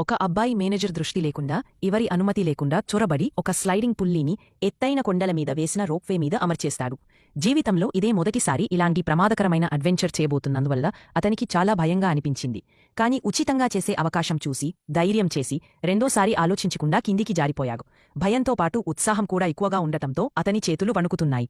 ఒక అబ్బాయి మేనేజర్ దృష్టి లేకుండా ఎవరి అనుమతి లేకుండా చొరబడి ఒక స్లైడింగ్ పుల్లీని ఎత్తైన కొండల మీద వేసిన రోప్వే మీద అమర్చేస్తాడు. జీవితంలో ఇదే మొదటిసారి ఇలాంటి ప్రమాదకరమైన అడ్వెంచర్ చేయబోతున్నందువల్ల అతనికి చాలా భయంగా అనిపించింది. కాని ఉచితంగా చేసే అవకాశం చూసి ధైర్యం చేసి రెండోసారి ఆలోచించకుండా కిందికి జారిపోయాడు. భయంతో పాటు ఉత్సాహం కూడా ఎక్కువగా ఉండటంతో అతని చేతులు వణుకుతున్నాయి.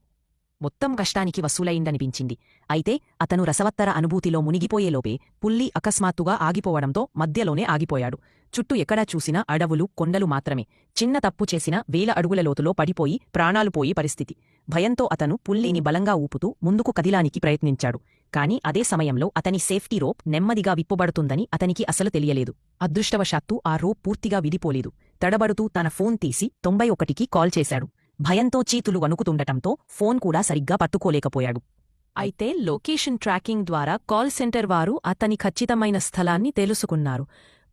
మొత్తం కష్టానికి వసూలైందనిపించింది. అయితే అతను రసవత్తర అనుభూతిలో మునిగిపోయేలోపే పుల్లి అకస్మాత్తుగా ఆగిపోవడంతో మధ్యలోనే ఆగిపోయాడు. చుట్టూ ఎక్కడా చూసినా అడవులు కొండలు మాత్రమే. చిన్న తప్పు చేసిన వేల అడుగుల లోతులో పడిపోయి ప్రాణాలు పోయి పరిస్థితి. భయంతో అతను పుల్లిని బలంగా ఊపుతూ ముందుకు కదిలానికి ప్రయత్నించాడు. కాని అదే సమయంలో అతని సేఫ్టీ రోప్ నెమ్మదిగా విప్పబడుతుందని అతనికి అసలు తెలియలేదు. అదృష్టవశాత్తు ఆ రోప్ పూర్తిగా విడిపోలేదు. తడబడుతూ తన ఫోన్ తీసి తొంభై ఒకటికి కాల్ చేశాడు. భయంతో చీతులు వణుకుతుండటంతో ఫోన్ కూడా సరిగ్గా పట్టుకోలేకపోయాడు. అయితే లొకేషన్ ట్రాకింగ్ ద్వారా కాల్ సెంటర్ వారు అతని ఖచ్చితమైన స్థలాన్ని తెలుసుకున్నారు.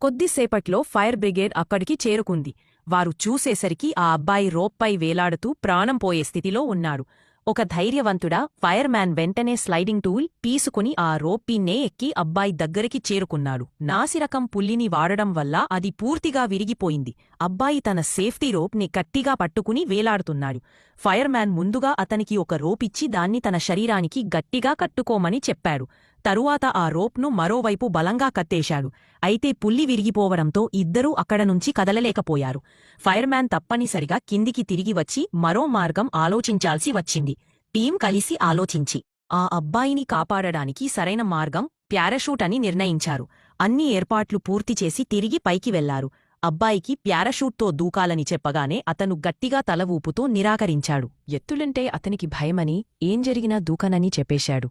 కొద్దిసేపట్లో ఫైర్ బ్రిగేడ్ అక్కడికి చేరుకుంది. వారు చూసేసరికి ఆ అబ్బాయి రోప్పై వేలాడుతూ ప్రాణం పోయే స్థితిలో ఉన్నాడు. ఒక ధైర్యవంతుడా? ఫైర్మ్యాన్ వెంటనే స్లైడింగ్ టూల్ పీసుకుని ఆ రోప్పీనే ఎక్కి అబ్బాయి దగ్గరికి చేరుకున్నాడు. నాసిరకం పుల్లిని వాడడం వల్ల అది పూర్తిగా విరిగిపోయింది. అబ్బాయి తన సేఫ్టీ రోప్ని గట్టిగా పట్టుకుని వేలాడుతున్నాడు. ఫైర్మ్యాన్ ముందుగా అతనికి ఒక రోపిచ్చి దాన్ని తన శరీరానికి గట్టిగా కట్టుకోమని చెప్పాడు. తరువాత ఆ రోప్ను మరోవైపు బలంగా కత్తేశాడు. అయితే పుల్లి విరిగిపోవడంతో ఇద్దరూ అక్కడ నుంచి కదలలేకపోయారు. ఫైర్మ్యాన్ తప్పనిసరిగా కిందికి తిరిగి వచ్చి మరో మార్గం ఆలోచించాల్సి వచ్చింది. టీం కలిసి ఆలోచించి ఆ అబ్బాయిని కాపాడడానికి సరైన మార్గం ప్యారాషూట్ అని నిర్ణయించారు. అన్ని ఏర్పాట్లు పూర్తి చేసి తిరిగి పైకి వెళ్ళారు. అబ్బాయికి ప్యారాషూట్తో దూకాలని చెప్పగానే అతను గట్టిగా తల ఊపుతూ నిరాకరించాడు. ఎత్తులంటే అతనికి భయమని ఏం జరిగినా దూకనని చెప్పేశాడు.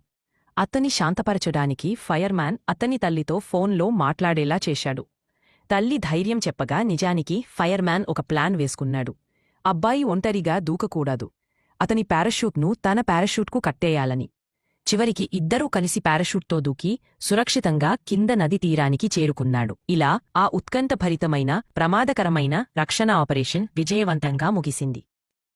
అతన్ని శాంతపరచడానికి ఫైర్మ్యాన్ అతని తల్లితో ఫోన్లో మాట్లాడేలా చేశాడు. తల్లి ధైర్యం చెప్పగా నిజానికి ఫైర్మ్యాన్ ఒక ప్లాన్ వేసుకున్నాడు. అబ్బాయి ఒంటరిగా దూకకూడదు. అతని పారాషూట్ను తన పారాషూట్కు కట్టేయాలని. చివరికి ఇద్దరూ కలిసి పారాషూట్తో దూకి సురక్షితంగా కింద నది తీరానికి చేరుకున్నాడు. ఇలా ఆ ఉత్కంఠభరితమైన ప్రమాదకరమైన రక్షణ ఆపరేషన్ విజయవంతంగా ముగిసింది.